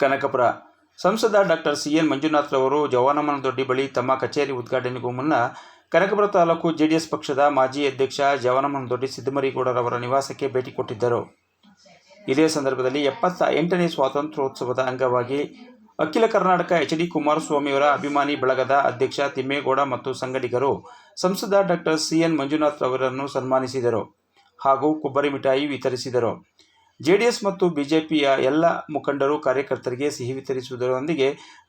ಕನಕಪುರ. ಸಂಸದ doctor C N ಮಂಜುನಾಥ್ರವರು ರವರು ಜವಾನಮನದೊಡ್ಡಿ ಬಳಿ ತಮ್ಮ ಕಚೇರಿ ಉದ್ಘಾಟನೆಗೂ ಮುನ್ನ ಕನಕಪುರ ತಾಲೂಕು ಜೆಡಿಎಸ್ ಪಕ್ಷದ ಮಾಜಿ ಅಧ್ಯಕ್ಷ ಜವಾನಮನದೊಡ್ಡಿ ಸಿದ್ದಮರಿಗೌಡರವರ ನಿವಾಸಕ್ಕೆ ಭೇಟಿ ಕೊಟ್ಟಿದ್ದರು. ಇದೇ ಸಂದರ್ಭದಲ್ಲಿ ಎಪ್ಪತ್ತ ಎಂಟನೇ ಸ್ವಾತಂತ್ರ್ಯೋತ್ಸವದ ಅಂಗವಾಗಿ ಅಖಿಲ ಕರ್ನಾಟಕ ಎಚ್ ಡಿ ಕುಮಾರಸ್ವಾಮಿಯವರ ಅಭಿಮಾನಿ ಬಳಗದ ಅಧ್ಯಕ್ಷ ತಿಮ್ಮೇಗೌಡ ಮತ್ತು ಸಂಗಡಿಗರು ಸಂಸದ ಡಾಕ್ಟರ್ ಸಿ ಎನ್ ಮಂಜುನಾಥ್ ಅವರನ್ನು ಸನ್ಮಾನಿಸಿದರು ಹಾಗೂ ಕೊಬ್ಬರಿ ಮಿಠಾಯಿ ವಿತರಿಸಿದರು. ಜೆಡಿಎಸ್ ಮತ್ತು ಬಿಜೆಪಿಯ ಎಲ್ಲ ಮುಖಂಡರು, ಕಾರ್ಯಕರ್ತರಿಗೆ ಸಿಹಿ ವಿತರಿಸುವುದರೊಂದಿಗೆ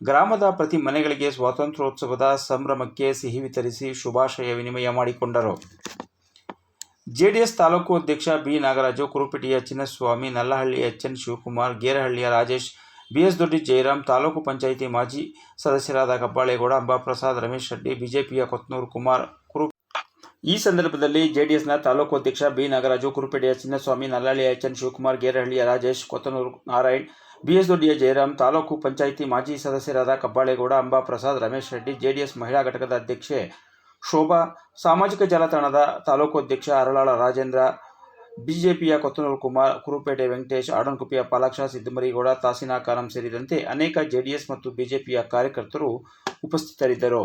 ಗ್ರಾಮದ ಪ್ರತಿ ಮನೆಗಳಿಗೆ ಸ್ವಾತಂತ್ರ್ಯೋತ್ಸವದ ಸಂಭ್ರಮಕ್ಕೆ ಸಿಹಿ ವಿತರಿಸಿ ಶುಭಾಶಯ ವಿನಿಮಯ ಮಾಡಿಕೊಂಡರು. ಜೆಡಿಎಸ್ ತಾಲೂಕು ಅಧ್ಯಕ್ಷ ಬಿ. ನಾಗರಾಜು, ಕುರುಪೇಟೆಯ ಚಿನ್ನಸ್ವಾಮಿ, ನಲ್ಲಹಳ್ಳಿ ಎಚ್ ಎನ್ ಶಿವಕುಮಾರ್, ಗೇರಹಳ್ಳಿಯ ರಾಜೇಶ್, ಬಿಎಸ್ ದೊಡ್ಡಿ ಜಯರಾಮ್, ತಾಲೂಕು ಪಂಚಾಯಿತಿ ಮಾಜಿ ಸದಸ್ಯರಾದ ಕಬ್ಬಾಳೇಗೌಡ, ಅಂಬಾಪ್ರಸಾದ್ ರಮೇಶ್ ರೆಡ್ಡಿ ಬಿಜೆಪಿಯ ಕೊತ್ನೂರು ಕುಮಾರ್ ಕುರು ಈ ಸಂದರ್ಭದಲ್ಲಿ ಜೆಡಿಎಸ್ನ ತಾಲೂಕು ಅಧ್ಯಕ್ಷ ಬಿ ನಾಗರಾಜು ಕುರುಪೇಟೆಯ ಚಿನ್ನಸ್ವಾಮಿ ನಲ್ಲಾಳಿಯ ಎಚ್ ಎನ್ ಶಿವಕುಮಾರ್ ಗೇರಹಳ್ಳಿಯ ರಾಜೇಶ್, ಕೊತ್ತನೂರು ನಾರಾಯಣ್ ಬಿಎಸ್ ದೊಡ್ಡಿಯ ಜಯರಾಮ್, ತಾಲೂಕು ಪಂಚಾಯಿತಿ ಮಾಜಿ ಸದಸ್ಯರಾದ ಕಬ್ಬಾಳೇಗೌಡ, ಅಂಬಾಪ್ರಸಾದ್, ರಮೇಶ್ ರೆಡ್ಡಿ, ಜೆಡಿಎಸ್ ಮಹಿಳಾ ಘಟಕದ ಅಧ್ಯಕ್ಷೆ ಶೋಭಾ, ಸಾಮಾಜಿಕ ಜಾಲತಾಣದ ತಾಲೂಕು ಅಧ್ಯಕ್ಷ ಅರಳಾಳ ರಾಜೇಂದ್ರ, ಬಿಜೆಪಿಯ ಕೊತ್ತನೂರು ಕುಮಾರ್, ಕುರುಪೇಟೆ ವೆಂಕಟೇಶ್ ಆಡನ್ಕುಪಿಯ ಪಾಲಾಕ್ಷ ಸಿದ್ದಮರಿಗೌಡ, ತಾಸಿನಾ ಕಾರಂ ಸೇರಿದಂತೆ ಅನೇಕ ಜೆಡಿಎಸ್ ಮತ್ತು ಬಿಜೆಪಿಯ ಕಾರ್ಯಕರ್ತರು ಉಪಸ್ಥಿತರಿದ್ದರು.